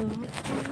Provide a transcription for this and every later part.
嗯。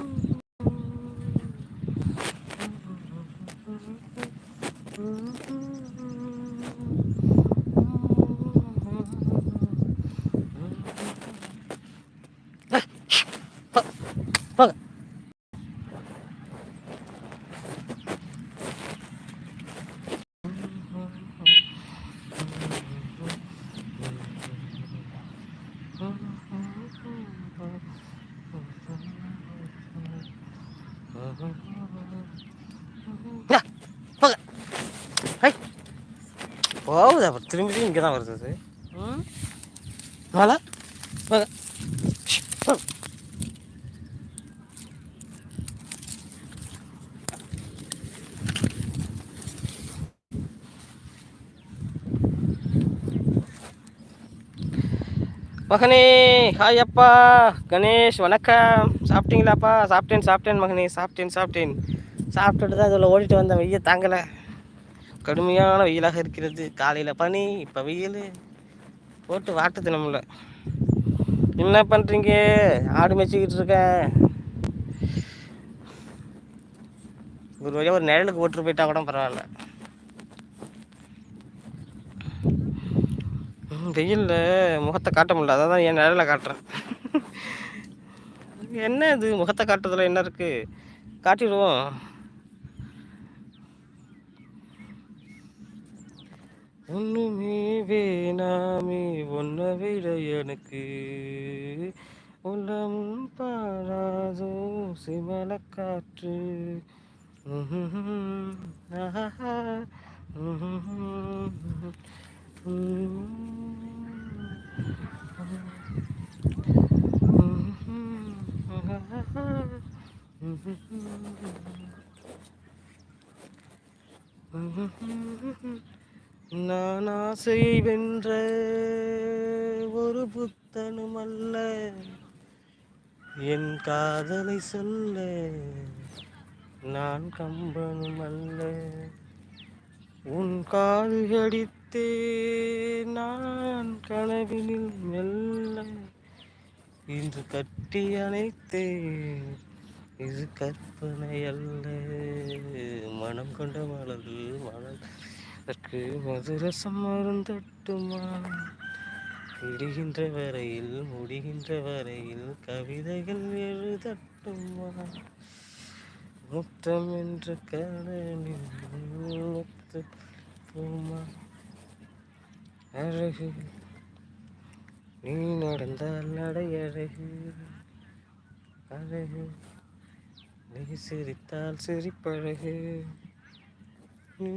போகுது அப்புறம் திரும்பி இங்கே தான் வருது அது. ம்? மேலே போங்க ஷ், போங்க மகனே ஹாய் அப்பா. கணேஷ் வணக்கம். சாப்பிட்டீங்களாப்பா? சாப்பிட்டேன் சாப்பிட்டேன் மகனே. சாப்பிட்டேன் சாப்பிட்டேன். சாப்பிட்டுட்டு தான் இதில் ஓடிட்டு வந்தேன். வெய்ய தாங்கலை. கடுமையான வெயிலாக இருக்கிறது. காலையில் பனி இப்போ வெயில். போட்டு வாட்டுது நம்மள என்ன பண்ணுறீங்க ஆடு மேய்ச்சிக்கிட்டு இருக்கேன் ஒரு வழியாக ஒரு நிழலுக்கு ஓட்டு போயிட்டா கூட பரவாயில்ல. வெயிலில் முகத்தை காட்ட முடியல. அதான் தான் என் நிழல காட்டுறேன். என்ன இது? முகத்தை காட்டுறதுல என்ன இருக்குது காட்டிடுவோம். ஒண்ணுமே வேணாமே ஒன்றை விட எனக்கு உள்ளம் பாராதோ சிமல காற்று Mm-hmm. நான் ஆசையை வென்ற ஒரு புத்தனும் அல்ல. என் காதலை சொல்ல நான் கம்பனும் அல்ல. உன் காது நான் கனவினில் மெல்ல. இன்று கட்டி அணைத்தே இது கற்பனை அல்ல. மனம் கொண்ட மலர்கள் அதற்கு மதுரசம் மருந்தட்டுமா விடுகின்ற வரையில் முடிகின்ற வரையில் கவிதைகள் எழுதட்டுமா? முத்தம் என்ற கடலில் முத்து அழகு நீ நடந்தால் நடை அழகு அழகு நீ சிரித்தால் சிரிப்பழகு. நீ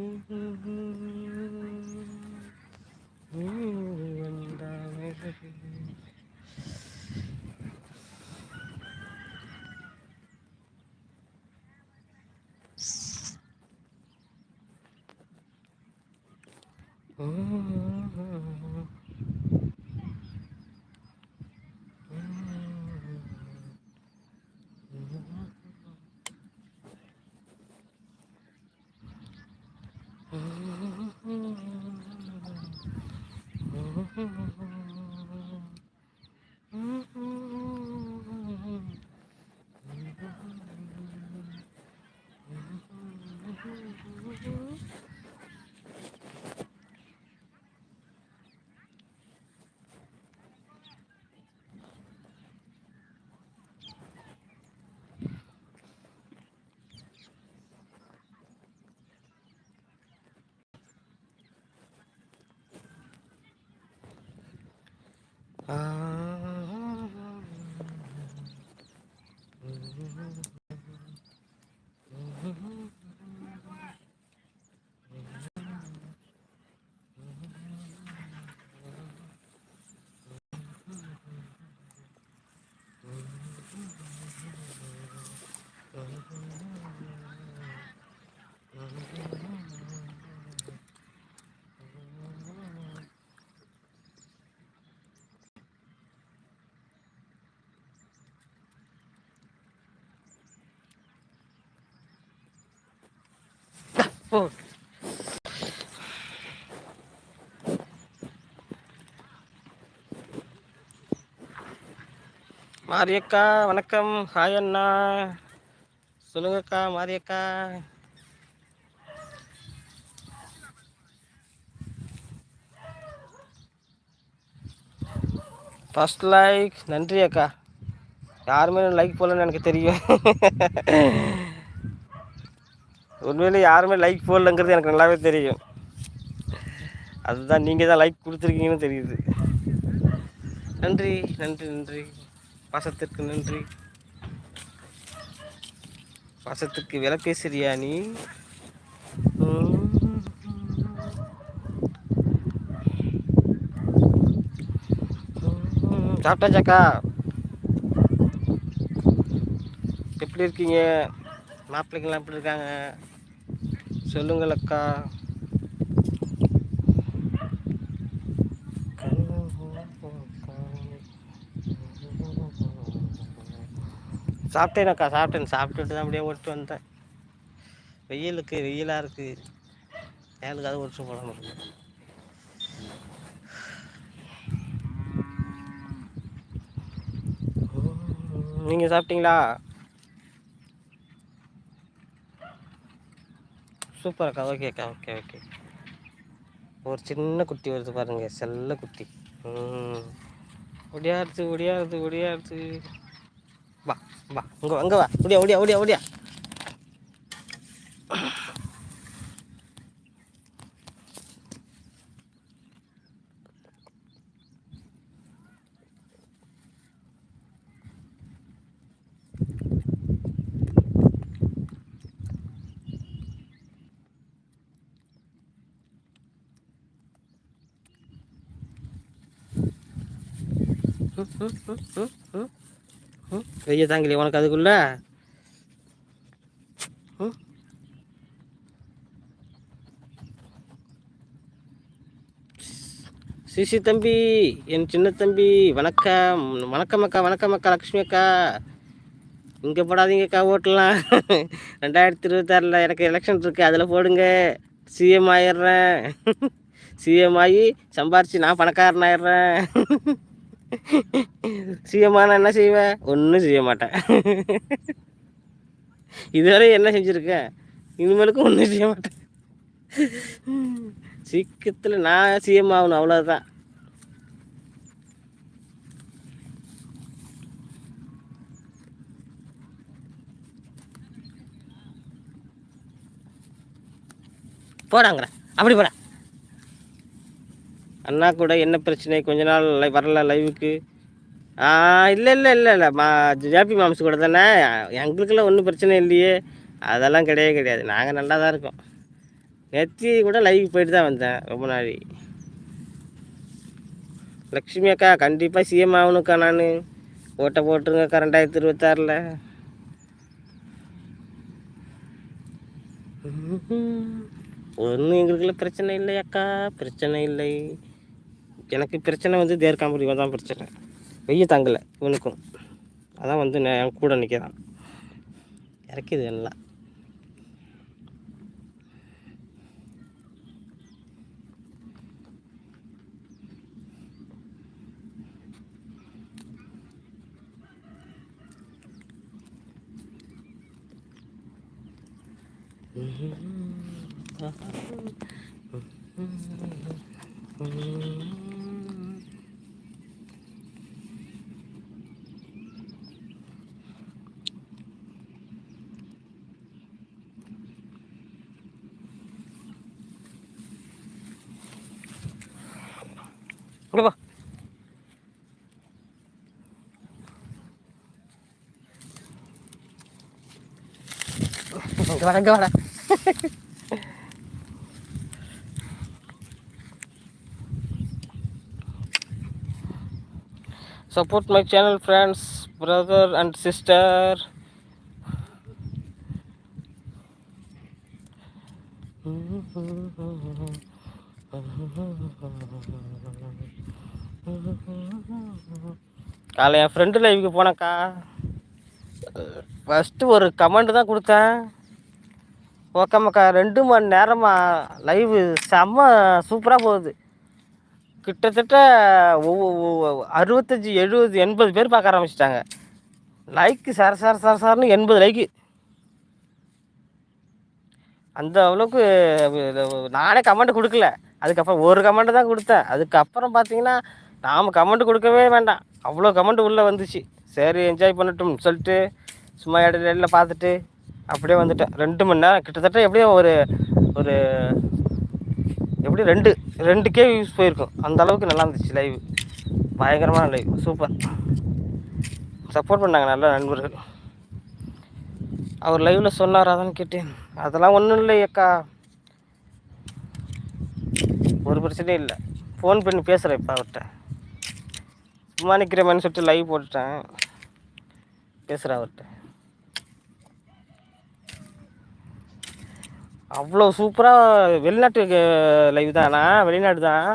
ஓ மாரியக்கா வணக்கம். ஹாய் அண்ணா. சொல்லுங்கக்கா மாரியக்கா. ஃபஸ்ட் லைக் நன்றி அக்கா யாருமே லைக் போலன்னு எனக்கு தெரியும். உண்மையிலே யாருமே லைக் போடலங்கிறது எனக்கு நல்லாவே தெரியும். அதுதான் நீங்கள் தான் லைக் கொடுத்துருக்கீங்கன்னு தெரியுது. நன்றி நன்றி நன்றி. பாசத்திற்கு நன்றி. பாசத்துக்கு விலை பேசுறியா நீ? சாப்பிட்டாச்சாக்கா எப்படி இருக்கீங்க? மாப்பிள்ளைங்களாம் எப்படி இருக்காங்க? சொல்லுங்கள் அக்கா சாப்பிட்டேனக்கா சாப்பிட்டேன். சாப்பிட்டுட்டு தான் அப்படியே ஓட்டு வந்தேன். வெயிலுக்கு வெயிலாக இருக்குது ஏழுக்காவது ஒட்டு போடணும். நீங்கள் சாப்பிட்டீங்களா? சூப்பர் அக்கா ஓகே அக்கா ஓகே ஓகே ஒரு சின்ன குட்டி வருது பாருங்க செல்ல குட்டி. ம் ஒடியாருது ஒடியாருது ஒடியாருது வா வா இங்கே அங்கே வா. ஒடியா ஒடியா ஒடியா ஒடியா வெய்ய தாங்கலையே உனக்கு அதுக்குள்ள? சிசி தம்பி என் சின்ன தம்பி வணக்கம். வணக்கம் அக்கா வணக்கம் அக்கா லக்ஷ்மி அக்கா. இங்கே போடாதீங்கக்கா ஓட்டலாம் ரெண்டாயிரத்தி இருபத்தாறில் எனக்கு எலெக்ஷன் இருக்குது அதில் போடுங்க. சிஎம் ஆயிடுறேன். சிஎம் ஆகி சம்பாரித்து நான் பணக்காரன் ஆயிடுறேன் சிஎம்மான என்ன செய்வேன் ஒன்றும் செய்ய மாட்டேன். இதுவரை என்ன செஞ்சுருக்கேன் இனிமேலுக்கும் ஒன்றும் செய்ய மாட்டேன். சீக்கிரத்தில் நான் சிஎம் ஆகணும் அவ்வளோதான் போடாங்கிற அப்படி போடா. அண்ணா கூட என்ன பிரச்சனை? கொஞ்ச நாள் வரல லைவுக்கு இல்லை இல்லை இல்லை இல்லை. மா ஜாப்பி மாம்ஸ் கூட தானே? எங்களுக்கெல்லாம் ஒன்றும் பிரச்சனை இல்லையே. அதெல்லாம் கிடையவே கிடையாது. நாங்கள் நல்லா தான் இருக்கோம். நேற்று கூட லைவ் போயிட்டு தான் வந்தேன் ரொம்ப நாளி. லக்ஷ்மி அக்கா கண்டிப்பாக சிஎம் ஆகணுக்கா நான். ஓட்டை போட்டுருங்கக்கா ரெண்டாயிரத்தி இருபத்தாறில். ஒன்றும் எங்களுக்குள்ள பிரச்சனை இல்லை அக்கா. பிரச்சனை இல்லை. எனக்கு பிரச்சனை வந்து தேர்காம்பரி தான் பிரச்சனை. வெய்ய தங்கலை இவனுக்கும். அதான் வந்து என் கூட நிற்கிறான் இறக்கிது நல்லா Mm-hmm. இங்கே வா இங்கே வாடா இங்கே வாடா support my channel friends brother and sister. காலை என் ஃப்ரெண்டு லைவுக்கு போனக்கா ஃபஸ்ட்டு ஒரு கமெண்ட் தான் கொடுத்தேன். ஓகேம்மாக்கா ரெண்டு மணி நேரமாக லைவு செம்ம சூப்பராக போகுது. கிட்டத்தட்ட அறுபத்தஞ்சி எழுபது எண்பது பேர் பார்க்க ஆரம்பிச்சிட்டாங்க. லைக்கு சார் சார் சார் சார்னு எண்பது லைக்கு அந்த அளவுக்கு நானே கமெண்ட் கொடுக்கல. அதுக்கப்புறம் ஒரு கமெண்ட் தான் கொடுத்தேன். அதுக்கப்புறம் பார்த்தீங்கன்னா நாம் கமெண்ட் கொடுக்கவே வேண்டாம். அவ்வளோ கமெண்ட் உள்ளே வந்துச்சு. சரி என்ஜாய் பண்ணட்டும் சொல்லிட்டு சும்மா இடையில பார்த்துட்டு அப்படியே வந்துட்டேன். ரெண்டு மணி நேரம் கிட்டத்தட்ட எப்படியும் ஒரு ஒரு எப்படி ரெண்டு ரெண்டுக்கே யூஸ் போயிருக்கும். அந்த அளவுக்கு நல்லா இருந்துச்சு லைவ் பயங்கரமான லைவ் சூப்பர் சப்போர்ட் பண்ணாங்க நல்ல நண்பர்கள். அவர் லைவில் சொன்னார் அதான் கேட்டேன். அதெல்லாம் ஒன்றும் இல்லை அக்கா. ஒரு பிரச்சனையும் இல்லை. ஃபோன் பண்ணி பேசுகிறேன் இப்போ அவர்கிட்ட சும்மா நிற்கிறேன் சொல்லிட்டு லைவ் போட்டுட்டேன். பேசுகிறேன் அவர்கிட்ட அவ்வளோ சூப்பராக வெளிநாட்டு லைவ் தானா. வெளிநாடு தான்.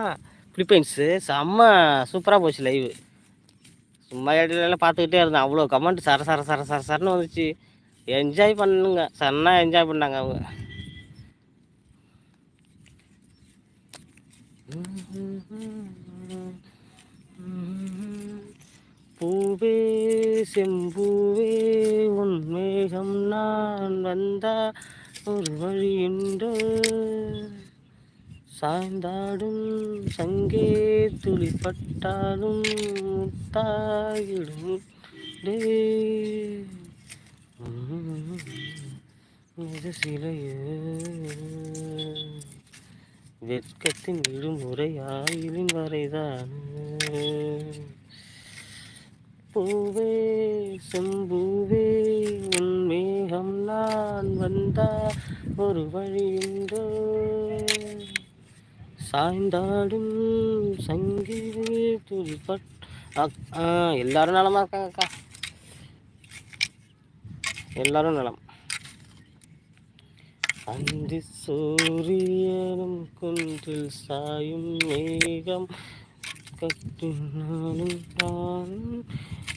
ஃபிலிப்பைன்ஸு செம்ம சூப்பராக போச்சு லைவு சும்மா இடத்துலலாம் பார்த்துக்கிட்டே இருந்தேன். அவ்வளோ கமெண்ட் சர சர சர சர சரன்னு வந்துச்சு. என்ஜாய் பண்ணுங்க. சன்னா என்ஜாய் பண்ணாங்க அவங்க. பூவே செம்பூவே உன்மேகம் நான் வந்தா ஒரு வழி என்று சாய்ந்தாடும் சங்கே துளிப்பட்டாலும் தாயிடும் இது சிலைய. வெட்கத்தின் விடுமுறை ஆயிலின் வரைதான். பூவே செம்பூவே உன் மேகம் நான் வந்தா ஒரு வழியுண்டு சாய்ந்தாடும் சங்கீத துளிப்பட் எல்லாரும் நலமா இருக்காங்க அக்கா எல்லாரும் நலம். அந்தி சூரியனும் குன்றில் சாயும் மேகம்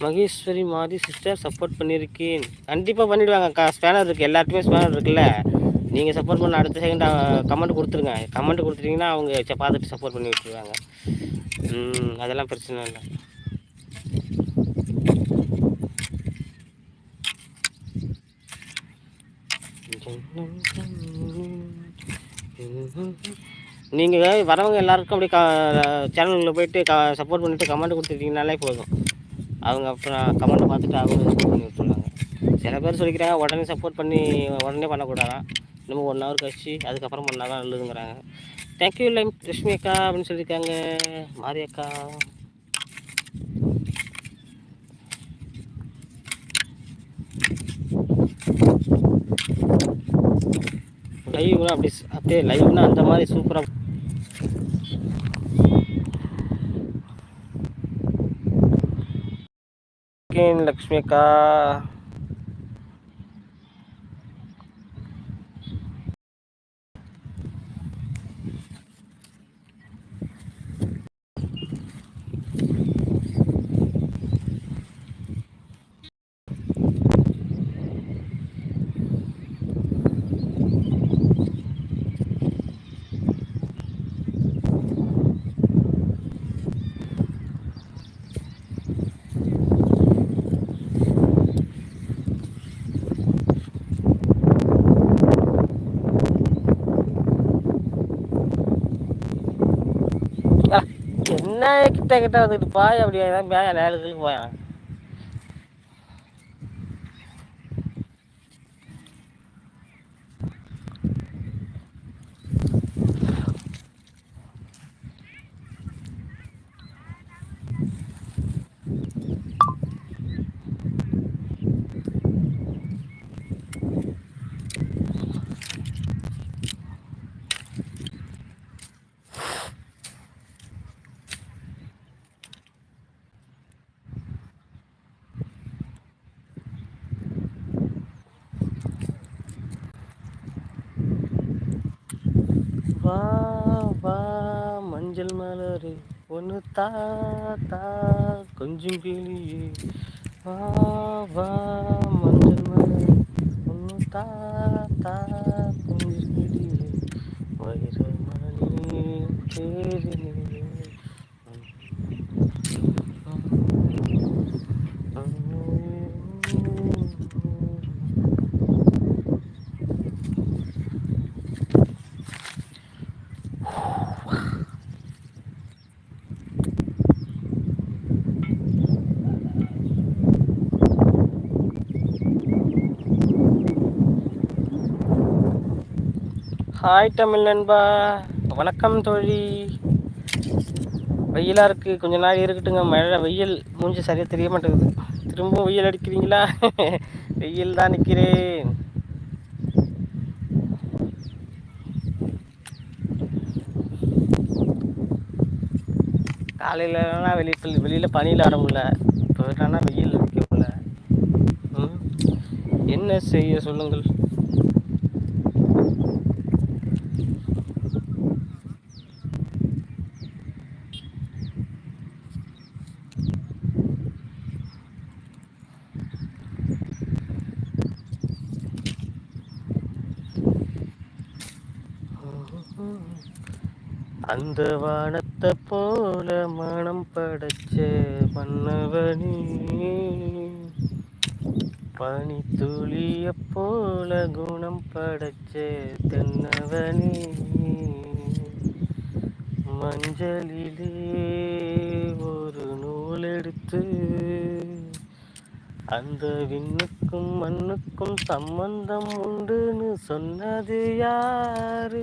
மகேஸ்வரி மாதிரி சிஸ்டர் சப்போர்ட் பண்ணியிருக்கேன். கண்டிப்பாக பண்ணிவிடுவாங்க அக்கா. ஸ்பேனர் இருக்குது எல்லாருக்குமே ஸ்பேனர் இருக்குல்ல. நீங்கள் சப்போர்ட் பண்ண அடுத்த செகண்ட் கமெண்ட் கொடுத்துருங்க. கமெண்ட் கொடுத்துட்டிங்கன்னா அவங்க பார்த்துட்டு சப்போர்ட் பண்ணி விட்டுருவாங்க. அதெல்லாம் பிரச்சனை இல்லை. நீங்கள் வரவங்க எல்லாருக்கும் அப்படியே சேனலில் போயிட்டு க சப்போர்ட் பண்ணிவிட்டு கமெண்ட் கொடுத்துட்டீங்கனாலே போதும். அவங்க அப்புறம் கமெண்ட்டை பார்த்துட்டு அவங்க பண்ணி விட்டுருவாங்க. சில பேர் சொல்லிக்கிறாங்க உடனே சப்போர்ட் பண்ணி உடனே பண்ணக்கூடாதான் இன்னும் ஒன் ஹவர் கழிச்சு அதுக்கப்புறம் பண்ணால் தான் நல்லதுங்கிறாங்க. தேங்க்யூ லைம் லட்சுமி அக்கா அப்படின்னு சொல்லியிருக்காங்க. மாரி அக்கா. லைவ்னா அப்படி அப்படியே லைவ்னா அந்த மாதிரி சூப்பராக லக்ஷ்மி அக்கா என்ன கிட்ட கிட்ட வந்துட்டு பாய் அப்படி மேலே நேரத்துக்கு போயான் வா வா மஞ்சள் மலரு ஒன்று தாத்தா கொஞ்சம் கிளியே. வா வா மஞ்சள் மலை ஒன்று தாத்தா தா கொஞ்சம் கிளியே. வைரமணி தேரினே ஹாய் தமிழ் நண்பா. வணக்கம் தோழி. வெயிலாக இருக்குது கொஞ்ச நாள் இருக்கட்டுங்க. மழை வெயில் மூஞ்சி சரியாக தெரிய மாட்டேங்குது. திரும்பவும் வெயில் அடிக்கிறீங்களா? வெயில் தான் நிற்கிறேன். காலையிலனா வெளியே வெளியில் பனியில் ஆட முடியல. இப்போ ஆனால் வெயில் அடிக்க முடியல? ம்? என்ன செய்ய சொல்லுங்கள்? அந்த வானத்தை போல மனம் படைச்ச மன்னவனி. பனி துளிய போல குணம் படைச்ச தென்னவனி. மஞ்சளிலே ஒரு நூல் எடுத்து அந்த விண்ணுக்கும் மண்ணுக்கும் சம்பந்தம் உண்டுன்னு சொன்னது யாரு?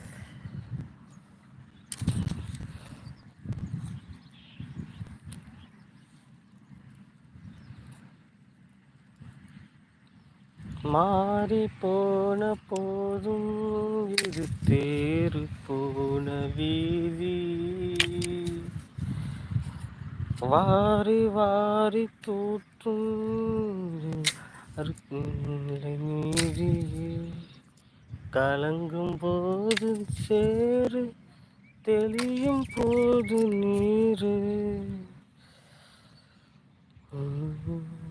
மாறி போன போதும் இது தேறு போன வீதி வாரி வாரி தூற்றும் மீறி கலங்கும் போது சேரு தெளியும் போது நீரு Mm-hmm.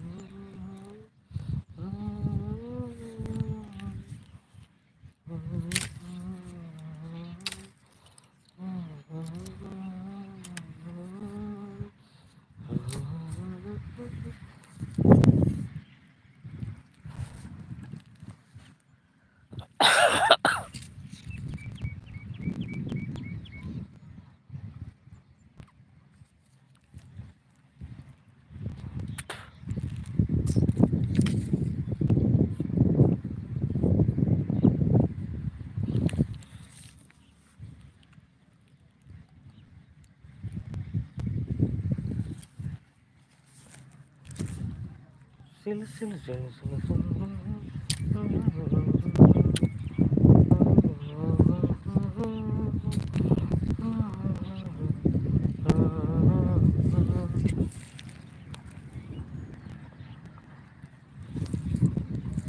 சிலு சிலு சிலு சிலு